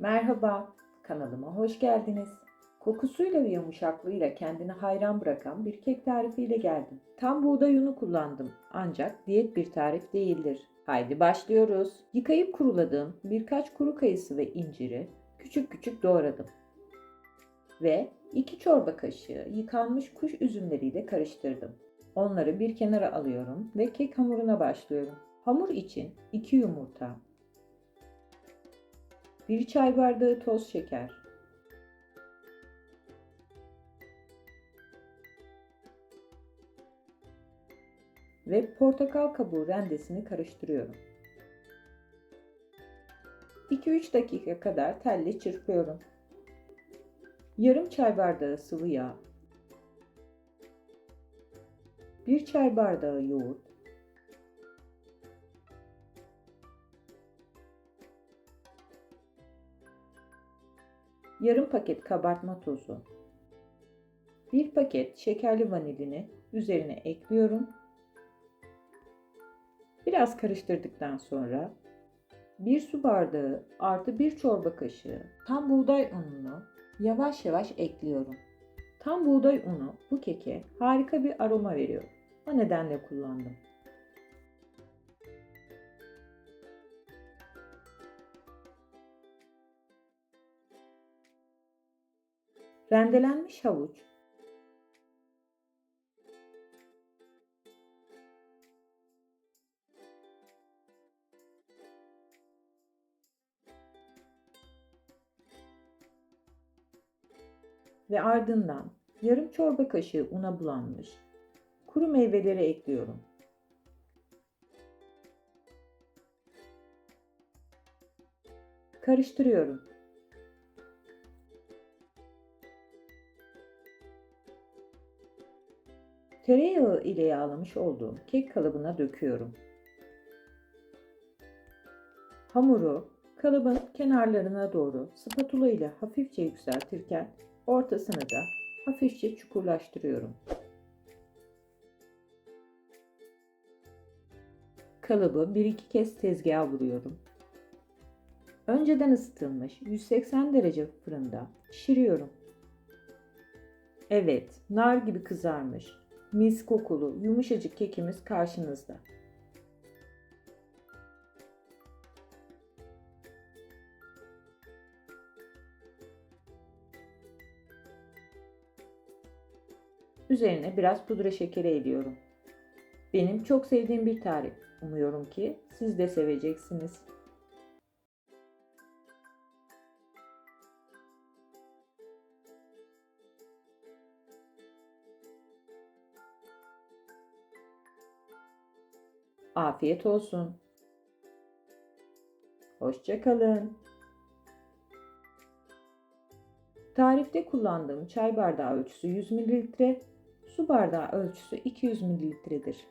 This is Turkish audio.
Merhaba, kanalıma hoş geldiniz. Kokusuyla ve yumuşaklığıyla kendini hayran bırakan bir kek tarifiyle geldim. Tam buğday unu kullandım ancak diyet bir tarif değildir. Haydi başlıyoruz. Yıkayıp kuruladığım birkaç kuru kayısı ve inciri küçük küçük doğradım. Ve 2 çorba kaşığı yıkanmış kuş üzümleriyle karıştırdım. Onları bir kenara alıyorum ve kek hamuruna başlıyorum. Hamur için 2 yumurta, 1 çay bardağı toz şeker, ve portakal kabuğu rendesini karıştırıyorum. 2-3 dakika kadar telle çırpıyorum. Yarım çay bardağı sıvı yağ, 1 çay bardağı yoğurt, yarım paket kabartma tozu, 1 paket şekerli vanilini üzerine ekliyorum. Biraz karıştırdıktan sonra 1 su bardağı artı 1 çorba kaşığı tam buğday ununu yavaş yavaş ekliyorum. Tam buğday unu bu keke harika bir aroma veriyor. O nedenle kullandım. Rendelenmiş havuç, ve ardından yarım çorba kaşığı una bulanmış kuru meyveleri ekliyorum. Karıştırıyorum. Tereyağı ile yağlamış olduğum kek kalıbına döküyorum. Hamuru kalıbın kenarlarına doğru spatula ile hafifçe yükseltirken ortasını da hafifçe çukurlaştırıyorum. Kalıbı bir iki kez tezgaha vuruyorum. Önceden ısıtılmış 180 derece fırında pişiriyorum. Evet, nar gibi kızarmış, mis kokulu, yumuşacık kekimiz karşınızda. Üzerine biraz pudra şekeri eliyorum. Benim çok sevdiğim bir tarif. Umuyorum ki siz de seveceksiniz. Afiyet olsun. Hoşçakalın. Tarifte kullandığım çay bardağı ölçüsü 100 ml, su bardağı ölçüsü 200 ml'dir.